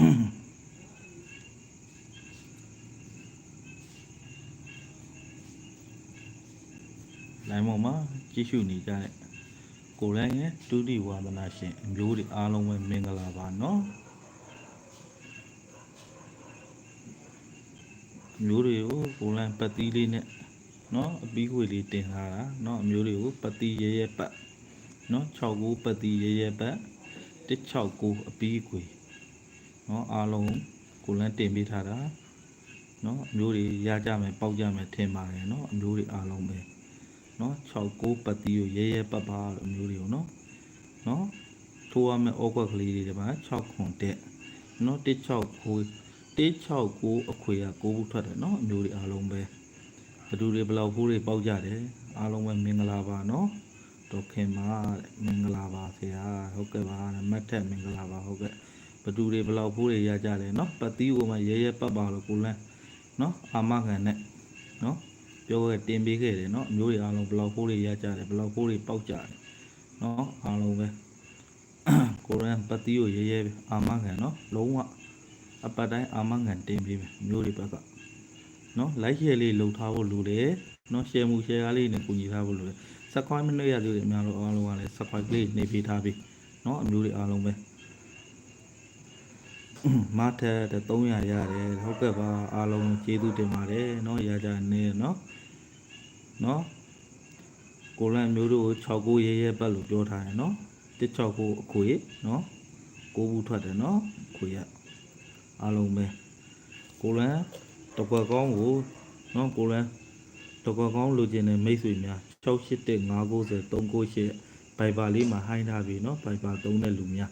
လိုင်းပေါ်မှာကြည့်ရှုနေကြတဲ့ကိုလိုင်းရဲ့ဒုတိဝါဒနာရှင်အမျိုးတွေအားလုံးပဲမင်္ဂလာပါနော်အမျိုးတွေကိုကိုလိုင်းပတ်သီးလေးနဲ့နော်အပီးခွေလေးတင်ထားတာနော်အမျိုးတွေကိုပတ်သီးရဲရဲပတ်နော်6ကိုပတ်သီးရဲရဲပတ်169အပီးခွေ နော်အားလုံးကိုလိုင်းတင်ပေးထားတာနော်အမျိုးတွေရကြမယ်ပေါက်ကြမယ်ထင်ပါတယ်နော်အမျိုးတွေအားလုံးပဲနော်6 9ပတ်တီးကိုရဲရဲပတ်ပါလို့အမျိုးတွေကိုနော်နော်ထိုးရမယ့်ဩကွက်ကလေးတွေဒီမှာ6ခွန်တက်နော်169 169အခွေက9ခုထွက်တယ်နော်အမျိုးတွေအားလုံးပဲဘသူတွေဘယ်လောက်ဖိုးတွေပေါက်ကြတယ်အားလုံးပဲမင်္ဂလာပါနော်ဒေါခင်မာတဲ့မင်္ဂလာပါဆရာဟုတ်ကဲ့ပါတဲ့မတ်ထက်မင်္ဂလာပါဟုတ်ကဲ့ဘ သူတွေဘယ်လောက်ဖိုးတွေရကြတယ်နော်ပတ်တီးကိုမှရဲရဲပတ်ပါလို့ကိုလန်းနော်အာမခံနဲ့နော် ပြောခဲ့တင်ပေးခဲ့တယ်เนาะအမျိုးတွေအားလုံးဘယ်လောက်ဖိုးတွေရကြတယ်ဘယ်လောက်ဖိုးတွေပေါက်ကြတယ်เนาะအားလုံးပဲ ကိုရန်ပတ်တီးကိုရဲရဲပဲအာမခံเนาะလုံးဝအပတ်တိုင်းအာမခံတင်ပေးမယ်အမျိုးတွေဘက်ကเนาะ like share လေးလုပ်ထားဖို့လိုတယ်เนาะ share မှု share ကားလေးနဲ့ကူညီထားဖို့လိုတယ် subscribe မလုပ်ရသေးတယ်အများလုံးအားလုံးကလည်း subscribe လေးနေပေးထားပြီเนาะအမျိုးတွေအားလုံးပဲ မထက်တဲ့300ရတယ်ဟုတ်ကဲ့ပါအားလုံးကျေးဇူးတင်ပါတယ်เนาะရကြနေเนาะ နော်ကိုလန့်မျိုးတို့ကို69ရဲရဲပတ်လို့ပြောထားတယ်နော်169အခွေနော်ကိုဘူးထွက်တယ်နော်အခွေရအားလုံးပဲကိုလန့်တကွက်ကောင်းကိုနော်ကိုလန့်တကွက်ကောင်းလိုချင်တဲ့မိတ်ဆွေများ681 590 398ဘိုင်ဘာလေးမှာဟိုင်းထားပြီနော်ဘိုင်ဘာသုံးတဲ့လူများ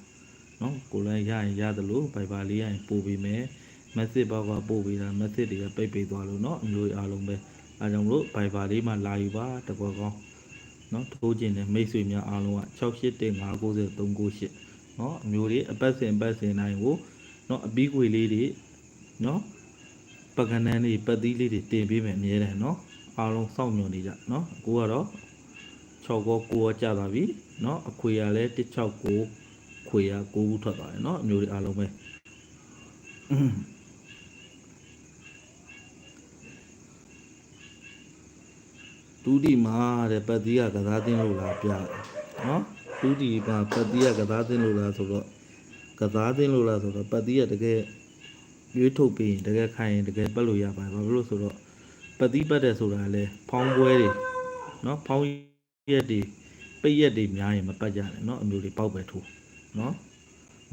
နော်ကိုလည်းရရင်ရသလို Viber လေးရရင်ပို့ပေးမယ် message ဘောက်ကပို့ပေးတာ message တွေကပိတ်ပေးသွားလို့နော်အမျိုးအားလုံးပဲအားကြောင့်မလို့ Viber လေးမှာလာယူပါတကွက်ကောင်းနော်ထိုးခြင်းနဲ့မိတ်ဆွေများအားလုံးက68159398နော်အမျိုးလေးအပတ်စဉ်ပတ်စဉ်တိုင်းကိုနော်အပီးကွေလေးတွေနော်ပကနန်းလေးပတ်သီးလေးတွေတင်ပေးမယ်အများတယ်နော်အားလုံးစောင့်မျှော်နေကြနော်ကိုကတော့6ကော9ကောကြာသွားပြီနော်အခွေရလဲ169 ခွေရ9ခုထွက်သွားတယ်เนาะအမျိုးတွေအားလုံးပဲ ဒူဒီမာတဲ့ပတ်တီးကကစားသင်းလို့လားပြတယ်နော်ဒူဒီကပတ်တီးကကစားသင်းလို့လားဆိုတော့ကစားသင်းလို့လားဆိုတော့ပတ်တီးကတကယ်ရွေးထုတ်ပြီးရင်တကယ်ခိုင်ရင်တကယ်ပတ်လို့ရပါတယ်ဘာဖြစ်လို့ဆိုတော့ပတ်တီးပတ်တယ်ဆိုတာလေဖောင်းပွဲတွေနော်ဖောင်းရက်တွေပိတ်ရက်တွေများရင်မပတ်ကြနဲ့နော်အမျိုးတွေပေါက်ပဲထိုး နော်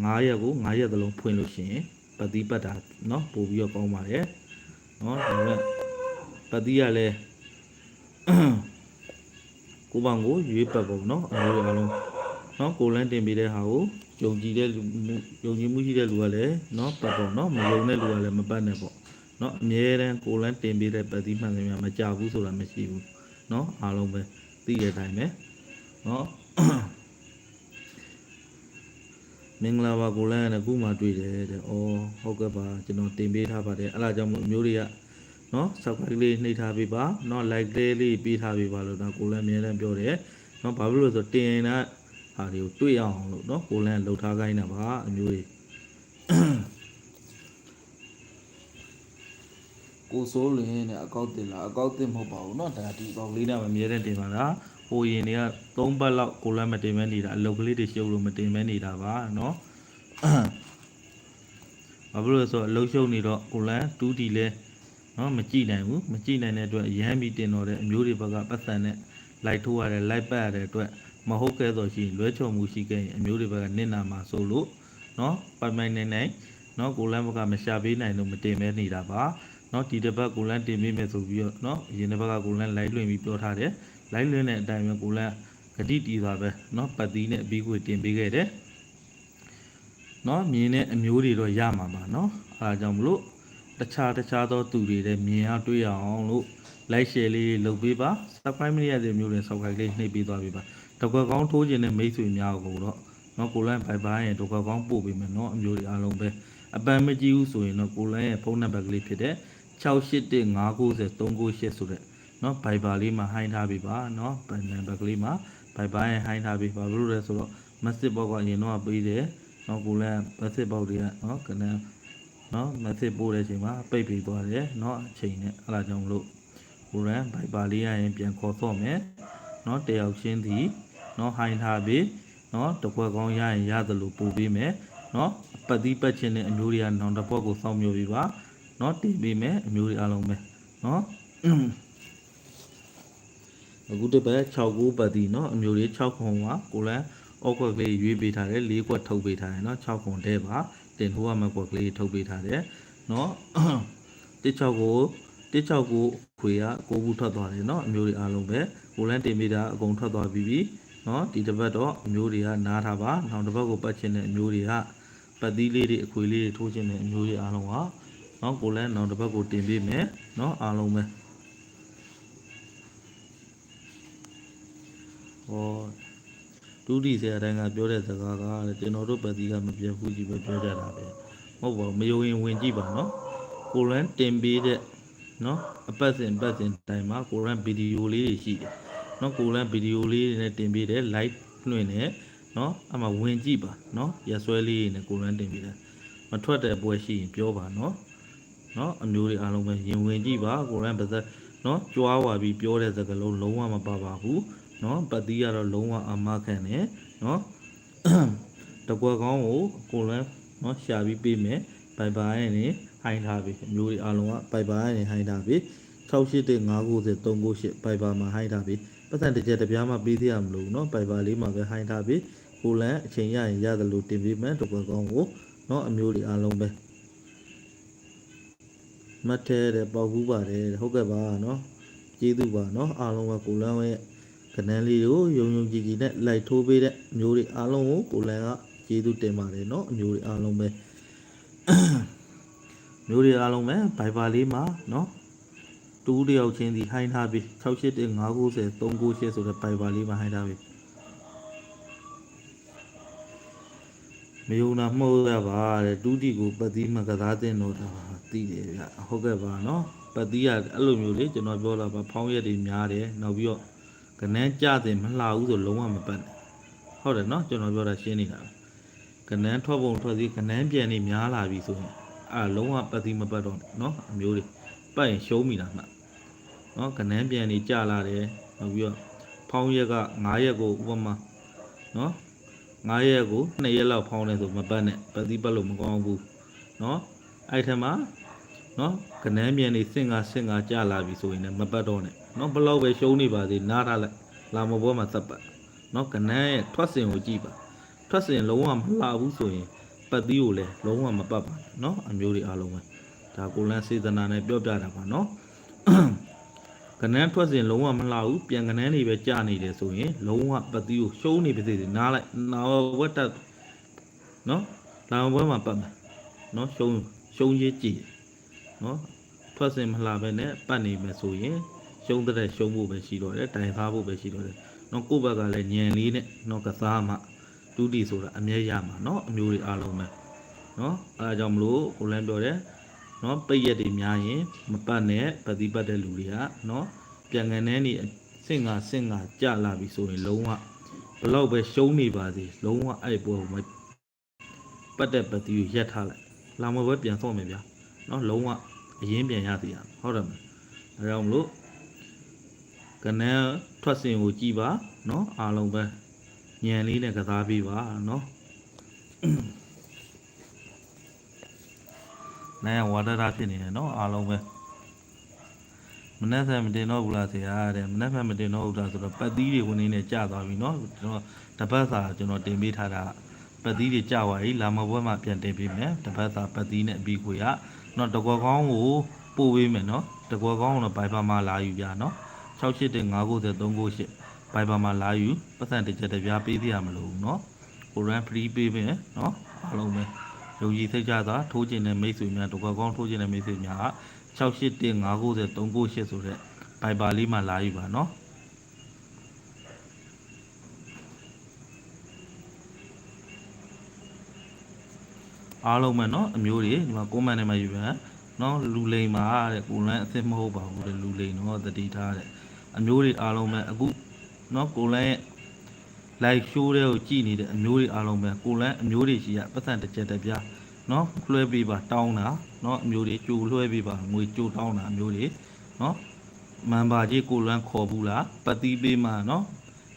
9ရက်ကို9ရက်သလုံးဖွင့်လို့ရှိရင်ပတ်တီးပတ်တာနော်ပို့ပြီးတော့ကောင်းပါတယ်နော်ဒါပေမဲ့ပတ်တီးကလည်း ကိုပောင်ကိုရွေးပတ်ပုံเนาะအမျိုးတွေအားလုံးเนาะကိုလန်းတင်ပေးတဲ့ဟာကိုယုံကြည်တဲ့လူမှုယုံကြည်မှုရှိတဲ့လူကလည်းเนาะပတ်ပုံเนาะမယုံတဲ့လူကလည်းမပတ်နဲ့ပေါ့เนาะအမြဲတမ်းကိုလန်းတင်ပေးတဲ့ပတ်သီးမှန်သမျှမကြဘူးဆိုတာမရှိဘူးเนาะအားလုံးပဲသိတဲ့အတိုင်းပဲเนาะ မင်္ဂလာပါကိုလန်းရတဲ့ခုမှတွေ့တယ်တဲ့။အော်ဟုတ်ကဲ့ပါကျွန်တော်တင်ပေးထားပါတယ်။အဲ့ဒါကြောင့်မို့အမျိုးတွေကနော် subscribe လေးနှိပ်ထားပေးပါ။နော် like လေးလေးပေးထားပေးပါလို့နော်ကိုလန်းအများတန်းပြောတယ်။နော်ဘာဖြစ်လို့ဆိုတင်ရင်တော့ဟာတွေကိုတွေ့အောင်လို့နော်ကိုလန်းလှုပ်ထားခိုင်းတာပါအမျိုးတွေကိုစိုးလင်းတဲ့အကောက်တင်လားအကောက်တင်မဟုတ်ပါဘူးနော်ဒါဒီအကောက်လေးနဲ့မမြဲတဲ့တင်ပါလား။ ဟိုရင်တွေက၃ဘတ်လောက်ကိုလန်းမတင်မဲနေတာအလုပ်ကလေးတွေရှုပ်လို့မတင်မဲနေတာပါเนาะ ဘာဖြစ်လို့လဲဆိုတော့အလုပ်ရှုပ်နေတော့ကိုလန်းတူးတီလဲเนาะမကြည့်နိုင်ဘူးမကြည့်နိုင်တဲ့အတွက်ရမ်းပြီးတင်တော့တဲ့အမျိုးတွေဘက်ကပတ်စံနဲ့လိုက်ထိုးရတယ်လိုက်ပတ်ရတဲ့အတွက်မဟုတ်ခဲ့တော့ရှိရင်လွဲချော်မှုရှိခဲ့ရင်အမျိုးတွေဘက်ကနစ်နာမှာဆိုလို့เนาะပိုင်ပိုင်နိုင်နိုင်เนาะကိုလန်းဘက်ကမရှာပေးနိုင်လို့မတင်မဲနေတာပါ เนาะဒီတစ်ပတ်ကိုလန်းတင်ပေးမယ်ဆိုပြီးတော့เนาะအရင်တစ်ပတ်ကကိုလန်းလိုက်လွှင့်ပြီးပြောထားတယ် လိုက်လွှင့်တဲ့အတိုင်းပဲကိုလန်းဂတိတီသွားပဲเนาะပတ်သီးနဲ့အပြီးကိုတင်ပေးခဲ့တယ်เนาะမြင်တဲ့အမျိုးတွေတော့ရမှာပါเนาะအဲဒါကြောင့်မလို့တခြားတခြားသောသူတွေလည်းမြင်အောင်တွေ့ရအောင်လို့ like share လေးလုပ်ပေးပါ subscribe မရတဲ့မျိုးတွေ subscribe လေးနှိပ်ပေးသွားပေးပါတကွက်ကောင်းထိုးခြင်းနဲ့မိတ်ဆွေများကိုတော့เนาะကိုလန်းဘိုင်ဘိုင်းရဲ့တကွက်ကောင်းပို့ပေးမယ်เนาะအမျိုးတွေအားလုံးပဲအပန်မကြည့်ဘူးဆိုရင်တော့ကိုလန်းရဲ့ဖုန်းနံပါတ်ကလေးဖြစ်တဲ့ 681590398ဆိုတဲ့ เนาะ Viber လေးမှာဟိုင်းထားပြီပါเนาะ Viber ကလေးမှာ Viber ရဲ့ဟိုင်းထားပြီပါဘလို့လဲဆိုတော့ message box ကအရင်တော့ပေးတယ် နော်ကိုလန်း message box တွေကနော်ကနန်းနော် message ပို့တဲ့အချိန်မှာပိတ်ပြီးသွားတယ်နော်အချိန်နဲ့အဲ့ဒါကြောင့်မလို့ကိုလန်း Viber လေးရရင်ပြန်ခေါ်ဆော့မယ်နော်တယောက်ချင်းစီနော်ဟိုင်းထားပြီးနော်တစ်ခွက်ကောင်းရရင်ရတယ်လို့ပို့ပေးမယ်နော်ပတ်သီးပတ်ချင်းတဲ့အမျိုးတွေကနောင်တစ်ပွက်ကိုစောင့်မျိုးပြီးပါနော်တင်ပေးမယ်အမျိုးတွေအားလုံးပဲနော် အခုတစ်ပတ်6ကိုပတ်တီเนาะအမျိုးလေး6ခွန်ကကိုလန်အောက်ကွက်ကလေးရွေးပေးထားတယ်၄ကွက်ထုတ်ပေးထားတယ်เนาะ6ခွန်တဲပါတင်ထိုးရမယ့်ကွက်ကလေးထုတ်ပေးထားတယ်เนาะ တစ်6ကိုတစ်6ကိုခွေကကိုဘူးထွက်သွားတယ်เนาะအမျိုးတွေအားလုံးပဲကိုလန်တင်ပေးတာအကုန်ထွက်သွားပြီးပြီเนาะဒီတစ်ပတ်တော့အမျိုးတွေကနားထားပါနောက်တစ်ပတ်ကိုပတ်ချင်တဲ့အမျိုးတွေကပတ်သီးလေးတွေအခွေလေးတွေထိုးချင်တဲ့အမျိုးတွေအားလုံးကเนาะကိုလန်နောက်တစ်ပတ်ကိုတင်ပေးမယ်เนาะအားလုံးပဲ ဟောဒုတိဆရာတိုင်းကပြောတဲ့စကားကတဲ့ကျွန်တော်တို့ပတ်တီကမပြတ်ဘူးကြီးပဲပြောကြတာပဲမဟုတ်ပါဘူးမယုံရင်ဝင်ကြည့်ပါနော်ကိုရန်တင်ပေးတဲ့နော်အပတ်စဉ်အပတ်စဉ်တိုင်းမှာကိုရန်ဗီဒီယိုလေးတွေရှိတယ်နော်ကိုရန်ဗီဒီယိုလေးတွေနဲ့တင်ပေးတဲ့ live လွှင့်နေနော်အမှဝင်ကြည့်ပါနော်ရဆွဲလေးတွေနဲ့ကိုရန်တင်ပေးတယ်မထွက်တဲ့ပွဲရှိရင်ပြောပါနော်နော်အမျိုးတွေအားလုံးပဲရင်ဝင်ကြည့်ပါကိုရန်ပါစက်နော်ကြွားဝါပြီးပြောတဲ့စကားလုံးလုံးဝမပါပါဘူး နော်ပတ်တီးကတော့လုံးဝအမခံတယ်နော်တကွက်ကောင်းကိုကိုလန်းနော်ရှာပြီးပေးမယ်ဘိုင်ဘာရဲ့နေဟိုင်းထားပြီအမျိုးတွေအားလုံးကဘိုင်ဘာရဲ့နေဟိုင်းထားပြီ685990 398ဘိုင်ဘာမှာဟိုင်းထားပြီပတ်စံတစ်ချက်တစ်ပြားမှပေးသေးရမလို့နော်ဘိုင်ဘာလေးမှာပဲဟိုင်းထားပြီကိုလန်းအချိန်ရရင်ရတယ်လို့တင်ပေးမယ်တကွက်ကောင်းကိုနော်အမျိုးတွေအားလုံးပဲမတ်ထဲတဲ့ပေါက်ဘူးပါတယ်ဟုတ်ကဲ့ပါနော်ကျေးဇူးပါနော်အားလုံးကကိုလန်းရဲ့ ကနန်းလေးကိုယုံယုံကြည်ကြည်နဲ့လိုက်ထိုးပေးတဲ့မျိုးတွေအားလုံးကိုကိုလန်ကကျေးဇူးတင်ပါတယ်เนาะအမျိုးတွေအားလုံးပဲ မျိုးတွေအားလုံးပဲဘိုင်ဘာလေးမှာเนาะတူးတယောက်ချင်းစီဟိုင်းထားပြီး681 590 398ဆိုတဲ့ဘိုင်ဘာလေးမှာဟိုင်းထားပြီးမယုံနာမှုရပါတဲ့တူးတီကိုပတ်သီးမှာကစားတင်တော့တာသိတယ်ဗျဟုတ်ကဲ့ပါเนาะပတ်သီးကအဲ့လိုမျိုးလေကျွန်တော်ပြောတာပါဖောင်းရက်တွေများတယ်နောက်ပြီးတော့ ကနန်းကြတယ်မလှဘူးဆိုလုံးဝမပတ်နဲ့ဟုတ်တယ်နော်ကျွန်တော်ပြောတာရှင်းနေတာပဲကနန်းထွက်ပုံထွက်စီကနန်းပြန်နေများလာပြီဆိုရင်အဲလုံးဝပတ်စီမပတ်တော့နော်အမျိုးတွေပတ်ရင်ရှုံးမိတာမှတ်နော်ကနန်းပြန်နေကြလာတယ်နောက်ပြီးတော့ဖောင်းရက်က9ရက်ကိုဥပမာနော်9ရက်ကို2ရက်လောက်ဖောင်းနေဆိုမပတ်နဲ့ပတ်စီပတ်လို့မကောင်းဘူးနော်အဲ့ထက်မှာနော်ကနန်းပြန်နေစင်ကစင်ကကြလာပြီဆိုရင်လည်းမပတ်တော့နဲ့ နော်ဘလောက်ပဲရှုံးနေပါသေးနားထားလိုက်လာမဘောမှာသတ်ပတ်နော်ကနန်းရဲ့ထွက်စင်ကိုကြည့်ပါထွက်စင်လုံးဝမလှဘူးဆိုရင်ပတ်သီးကိုလည်းလုံးဝမပတ်ပါနဲ့နော်အမျိုးတွေအားလုံးပဲဒါကိုလန်းစေတနာနဲ့ပြောပြတာပါနော်ကနန်းထွက်စဉ်လုံးဝမလှဘူးပြန်ကနန်းတွေပဲကြာနေတယ်ဆိုရင်လုံးဝပတ်သီးကိုရှုံးနေပါစေနားလိုက်နာဝတ်တက်နော်လာဘွဲမှာပတ်မယ်နော်ရှုံးရှုံးရေးကြည့်နော်ထွက်စဉ်မလှပဲနဲ့ပတ်နေမယ်ဆိုရင် ရှုံးတဲ့ရှုံးဖို့ပဲရှိတော့တယ်တိုင်ဖားဖို့ပဲရှိတော့တယ်နော်ကိုယ့်ဘက်ကလည်းညံလေးနဲ့နော်ကစားမှတူတီဆိုတာအမြဲရမှာနော်အမျိုးတွေအားလုံးပဲနော်အဲဒါကြောင့်မလို့ကိုလန်းပြောတယ်နော်ပိတ်ရက်တွေများရင်မပတ်နဲ့ပฏิပတ်တဲ့လူတွေကနော်ပြန်ကန်တဲ့နေစင့်ငါစင့်ငါကြလာပြီဆိုရင်လုံးဝဘလောက်ပဲရှုံးနေပါစေလုံးဝအဲ့ပွဲကိုမပတ်တဲ့ပฏิကိုရက်ထားလိုက်လာမပွဲပြန်ဆော့မယ်ဗျာနော်လုံးဝအရင်ပြန်ရစီရဟုတ်တယ်မလားဒါကြောင့်မလို့ ကနန်းထွက်စဉ်ကိုကြည်ပါเนาะအားလုံးပဲညံလေးနဲ့ကစားပေးပါเนาะနိုင်ဝါဒရာဖြစ်နေတယ်เนาะအားလုံးပဲမနှက်ဆန်မတင်တော့ဘူးလားဆရာတဲ့မနှက်ဖန်မတင်တော့ဘူးလားဆိုတော့ပတ်သီးတွေဝင်နေနဲ့ကြာသွားပြီเนาะကျွန်တော်တပတ်စာကျွန်တော်တင်ပေးထားတာပတ်သီးတွေကြာသွားပြီလာမဘွဲမှာပြန်တင်ပေးမယ်တပတ်စာပတ်သီးနဲ့အပြီးကိုရเนาะတကောကောင်းကိုပို့ပေးမယ်เนาะတကောကောင်းကိုတော့ဘိုင်ဘာမှာလာယူပြเนาะ 681599398 Viber မှာလာယူပတ်စံတစ်ချက်တစ်ပြားပေးသေးရမလို့เนาะ Oran free ပေးမယ်เนาะအားလုံးပဲယုံကြည်စိတ်ကြသာထိုးခြင်းနဲ့မိတ်ဆွေများဒုက္ခကောင်းထိုးခြင်းနဲ့မိတ်ဆွေများ681599398ဆိုတဲ့ Viber လေးမှာလာယူပါเนาะအားလုံးပဲเนาะအမျိုးတွေဒီမှာ comment ထဲမှာယူပါเนาะလူလိန်ပါတဲ့ကိုလန်းအစ်စ်မဟုတ်ပါဘူးတဲ့လူလိန်တော့တတိထားတဲ့ အမျိုးတွေအားလုံးပဲအခုเนาะကိုလန်းရဲ့ like show တွေကိုကြည်နေတဲ့အမျိုးတွေအားလုံးပဲကိုလန်းအမျိုးတွေရှိရပတ်စံတစ်ချက်တစ်ပြားနော်လွှဲပေးပါတောင်းတာနော်အမျိုးတွေကြိုလွှဲပေးပါငွေကြိုတောင်းတာအမျိုးတွေနော်မန်ပါကြီးကိုလန်းခေါ်ဘူးလားပတ်တီးပေးမှနော်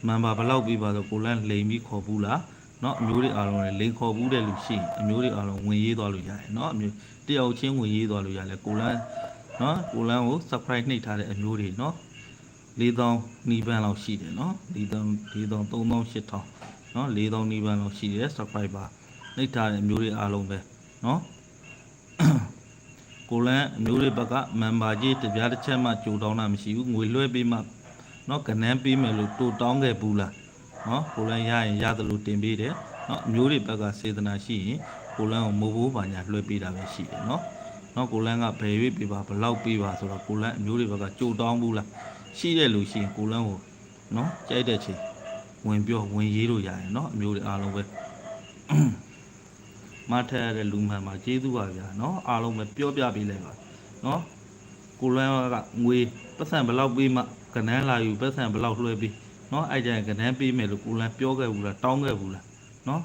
မန်ပါဘယ်လောက်ပေးပါဆိုကိုလန်းလိန်ပြီးခေါ်ဘူးလားနော်အမျိုးတွေအားလုံးလည်းလိန်ခေါ်ဘူးတဲ့လူရှိရင်အမျိုးတွေအားလုံးဝင်ရေးသွားလို့ရတယ်နော်အမျိုးတယောက်ချင်းဝင်ရေးသွားလို့ရတယ်ကိုလန်းနော်ကိုလန်းကို surprise နှိပ်ထားတဲ့အမျိုးတွေနော် 4000နီးပန်းလောက်ရှိတယ်နော်4000 4000 3000 8000နော်4000နီးပန်းလောက်ရှိတယ် subscriber နှိပ်ထားတဲ့အမျိုးတွေအားလုံးပဲနော်ကိုလန်းအမျိုးတွေဘက်ကမန်ပါကြီးတပြားတစ်ချက်မှကြိုတောင်းတာမရှိဘူးငွေလွှဲပေးမှနော်ကနန်းပေးမယ်လို့တိုးတောင်းခဲ့ဘူးလားနော်ကိုလန်းရရင်ရတယ်လို့တင်ပေးတယ်နော်အမျိုးတွေဘက်ကစေတနာရှိရင်ကိုလန်းကိုမိုးဘိုးပါညာလွှဲပေးတာပဲရှိတယ်နော်နော်ကိုလန်းကဘယ်ရွေးပေးပါဘယ်လောက်ပေးပါဆိုတော့ကိုလန်းအမျိုးတွေဘက်ကကြိုတောင်းဘူးလား ရှိတဲ့လူရှိရင်ကိုလန်းကိုနော်ကြိုက်တဲ့ချိန်ဝင်ပြောဝင်ရေးလို့ရတယ်နော်အမျိုးတွေအားလုံးပဲမထက်ရတဲ့လူမှန်မှာကျေးဇူးပါဗျာနော်အားလုံးပဲပြောပြပေးလိုက်ပါနော်ကိုလန်းကငွေပတ်စံဘယ်လောက်ပေးမှကနန်းလာယူပတ်စံဘယ်လောက်လွှဲပေးနော်အဲ့ကြရင်ကနန်းပေးမယ်လို့ကိုလန်းပြောခဲ့ဘူးလားတောင်းခဲ့ဘူးလားနော်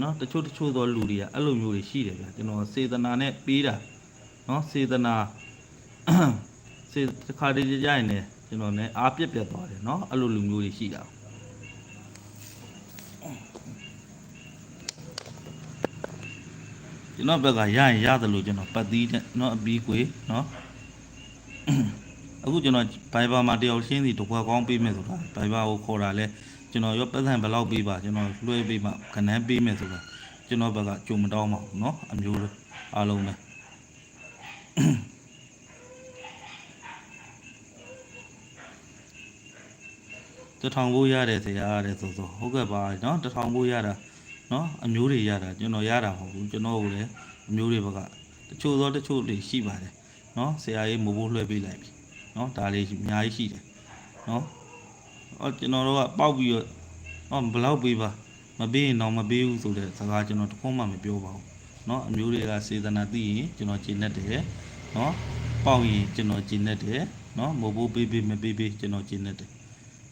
နော်တချို့တချို့သောလူတွေကအဲ့လိုမျိုးတွေရှိတယ်ဗျာကျွန်တော်စေတနာနဲ့ပေးတာနော်စေတနာစေတခါတည်းကြရင်လည်း ကျွန်တော်လည်းအားပြက်ပြက်သွားတယ်เนาะအဲ့လိုလူမျိုးတွေရှိတာကျွန်တော်ဘက်ကရရင်ရတယ်လို့ကျွန်တော်ပတ်သီးတဲ့เนาะအပီးကွေเนาะအခုကျွန်တော်ဘိုင်ဘာမှာတယောက်ရှင်းစီတကွာကောင်းပေးမယ်ဆိုတာဘိုင်ဘာကိုခေါ်တာလဲကျွန်တော်ရောပတ်စံဘယ်လောက်ပေးပါကျွန်တော်လွှဲပေးမှခဏန်းပေးမယ်ဆိုတာကျွန်တော်ဘက်ကကြုံမတောင်းပါဘူးเนาะအမျိုးလိုအားလုံးပဲ တထောင်ဖို့ရတယ်ဆရာရတယ်ဆိုဆိုဟုတ်ကဲ့ပါเนาะတထောင်ဖို့ရတာเนาะအမျိုးတွေရတာကျွန်တော်ရတာမဟုတ်ဘူးကျွန်တော်ကိုလည်းအမျိုးတွေဘက်ကတချို့သောတချို့တွေရှိပါတယ်เนาะဆရာကြီးမိုးဖို့လွှဲပေးလိုက်ပြီเนาะဒါလေးအများကြီးရှိတယ်เนาะအော်ကျွန်တော်တို့ကပေါက်ပြီးတော့အော်ဘယ်လောက်ပေးပါမပေးရင်တော့မပေးဘူးဆိုတဲ့စကားကျွန်တော်တခုမှမပြောပါဘူးเนาะအမျိုးတွေကစေတနာသိရင်ကျွန်တော်ကျင့်တတ်တယ်เนาะပေါက်ရင်ကျွန်တော်ကျင့်တတ်တယ်เนาะမိုးဖို့ပေးပေးမပေးပေးကျွန်တော်ကျင့်တတ်တယ်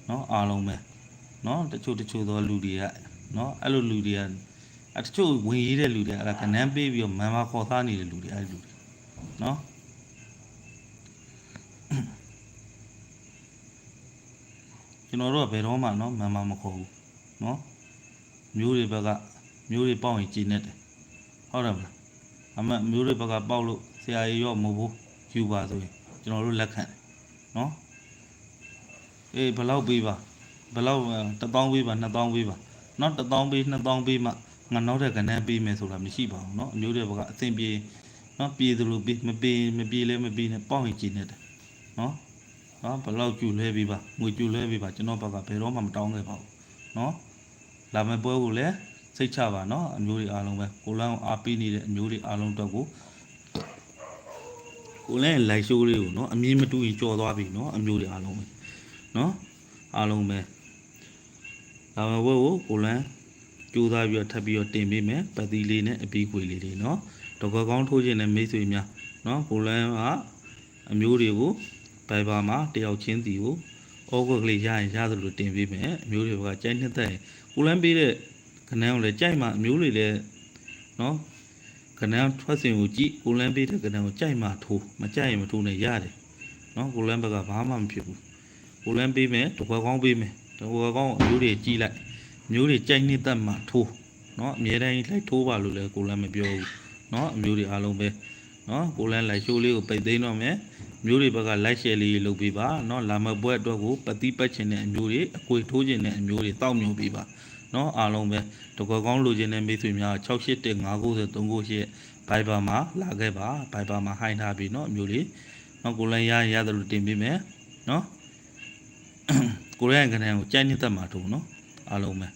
เนาะအားလုံးပဲเนาะတချို့တချို့သောလူတွေကเนาะအဲ့လိုလူတွေကအတချို့ဝင်ရေးတဲ့လူတွေအဲ့ဒါကနန်းပေးပြီးတော့မန်မာခေါ်သားနေတဲ့လူတွေအဲ့ဒီလူတွေเนาะကျွန်တော်တို့ကဘယ်တော့မှเนาะမန်မာမခေါ်ဘူးเนาะမျိုးတွေဘက်ကမျိုးတွေပေါက်ရင်ကြည်နေတယ်ဟုတ်တယ်မလားအမမျိုးတွေဘက်ကပေါက်လို့ဆရာကြီးရောမဟုတ်ဘူးယူပါဆိုရင်ကျွန်တော်တို့လက်ခံတယ်เนาะ အေးဘလောက်ပေးပါဘလောက်တစ်ပေါင်းပေးပါနှစ်ပေါင်းပေးပါနော်တစ်ပေါင်းပေးနှစ်ပေါင်းပေးမှငါနောက်တဲ့ကဏ္ဍပေးမယ်ဆိုတာမရှိပါဘူးနော်အမျိုးတွေဘကအသင်ပြေနော်ပြေသလိုပေးမပေးမပြေလဲမပေးနဲ့ပေါ့ရင်ကျင်းနေတယ်နော်နော်ဘလောက်ကျူလဲပေးပါငွေကျူလဲပေးပါကျွန်တော်ဘက်ကဘယ်တော့မှမတောင်းခဲ့ပါဘူးနော်လာမယ့်ပွဲကိုလည်းစိတ်ချပါနော်အမျိုးတွေအားလုံးပဲကိုလန်းကိုအားပေးနေတဲ့အမျိုးတွေအားလုံးတော့ကိုကိုလန်းရဲ့ live show လေးကိုနော်အမြင်မတူရင်ကြော်သွားပြီနော်အမျိုးတွေအားလုံးပဲ နော်အားလုံးပဲဒါမှဘွဲကိုကိုလန်းကြိုးစားပြီးတော့ထပ်ပြီးတော့တင်ပေးမယ်ပတ်သီးလေးနဲ့အပီးခွေလေးတွေနော်တကွက်ကောင်းထိုးခြင်းနဲ့မိတ်ဆွေများနော်ကိုလန်းကအမျိုးတွေကိုဘိုင်ဘာမှာတယောက်ချင်းစီကိုဩဂုတ်ကလေးရရင်ရသလိုတင်ပေးမယ်အမျိုးတွေကကြိုက်နှစ်သက်ရင်ကိုလန်းပေးတဲ့ခဏကိုလည်းကြိုက်မှအမျိုးတွေလည်းနော်ခဏထွက်စဉ်ကိုကြည့်ကိုလန်းပေးတဲ့ခဏကိုကြိုက်မှထိုးမကြိုက်ရင်မထိုးနဲ့ရတယ်နော်ကိုလန်းဘက်ကဘာမှမဖြစ်ဘူး ကိုလန်းပေးမယ်တကွက်ကောင်းပေးမယ်တကွက်ကောင်းအမျိုးတွေကြီးလိုက်မျိုးတွေကြိုက်နေတတ်မှထိုးเนาะအမြဲတမ်းလိုက်ထိုးပါလို့လည်းကိုလန်းမပြောဘူးเนาะအမျိုးတွေအားလုံးပဲเนาะကိုလန်းလိုက်ရှိုးလေးကိုပိတ်သိမ်းတော့မယ်မျိုးတွေဘက်ကလိုက်ရှယ်လေးလုပ်ပေးပါเนาะလာမပွဲအတွက်ကိုပတိပတ်ချင်တဲ့အမျိုးတွေအကွေထိုးချင်တဲ့အမျိုးတွေတောက်မျိုးပေးပါเนาะအားလုံးပဲတကွက်ကောင်းလိုချင်တဲ့မိတ်ဆွေများ681599398ဘိုင်ဘာမှာလာခဲ့ပါဘိုင်ဘာမှာဟိုင်းထားပြီเนาะအမျိုးတွေเนาะကိုလန်းရရင်ရတယ်လို့တင်ပေးမယ်เนาะ ကိုရဲကနန်းကိုကြိုက်နေတတ်မှာတို့နော်အားလုံးပဲ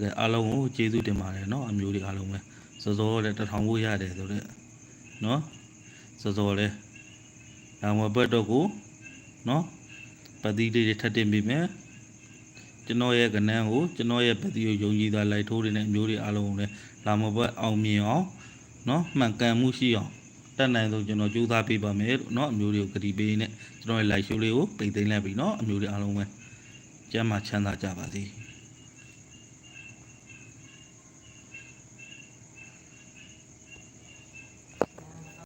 ကဲအားလုံးကိုကျေးဇူးတင်ပါတယ်နော်အမျိုးတွေအားလုံးပဲစောစောလည်းတထောင်ဖို့ရတယ်ဆိုတော့နော်စောစောလည်းဒါမှဘက်တော့ကိုနော်ပတိလေးတွေထပ်တင်ပေးမယ်ကျွန်တော်ရဲ့ကနန်းကိုကျွန်တော်ရဲ့ပတိကိုယုံကြည်သာလိုက်ထိုးတဲ့အမျိုးတွေအားလုံးကိုလည်းလာမဘက်အောင်မြင်အောင်နော်မှန်ကန်မှုရှိအောင် တက်နိုင်ဆုံးကျွန်တော်ကြိုးစားပေးပါမယ်လို့เนาะအမျိုးတွေကိုကြည်ပေးနေကျွန်တော်ရဲ့ live show လေးကိုပိတ်သိမ်းလိုက်ပြီเนาะအမျိုးတွေအားလုံးပဲကျမ်းမာချမ်းသာကြပါစေ။